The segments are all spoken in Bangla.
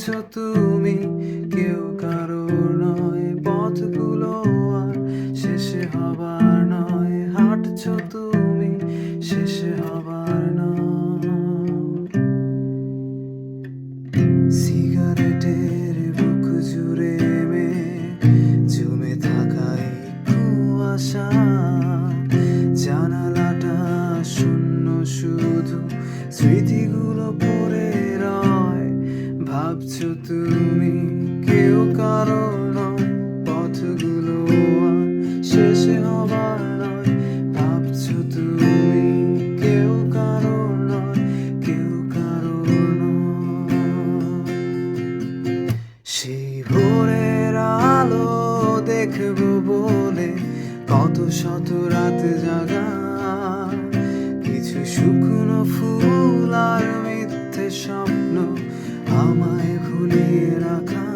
বুঝেছ তুমি, কেউ কারও নয়, পথগুলো আর শেষে হবার নয়, হাঁটছো তুমি, শেষে হবার নয়। সিগারেটের বুক জুড়ে মে জমে থাকায় কুয়াশা জানালাটা শূন্য শুধু স্মৃতিগুলো পরে ভাবছ তুমি কেউ কারও নয়, পথগুলো শেষে হবার নয়। ভাবছ তুমি কেউ কারও নয়, কেউ কারও নয়। সেই ভোরের আলো দেখব বলে কত শত রাত জাগা আমায় খুলিয়ে রাখা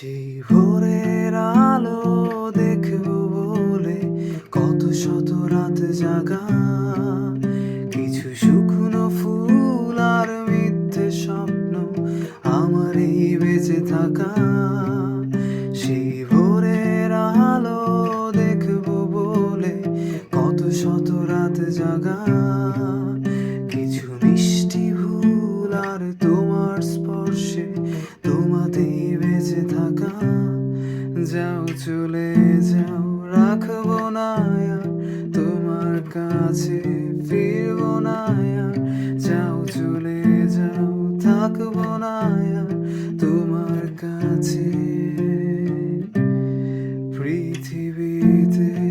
সেই ভোরের আলো দেখব বলে কত শত রাত জাগা। কিছু শুকনো ফুল আর মিথ্যে স্বপ্ন আমার এই বেঁচে থাকা। সেই আলো দেখব বলে কত শত রাত জাগা। মাঝে ফিরব না আর যাও চলে যাও থাকব না আর তোমার কাছে। পৃথিবীতে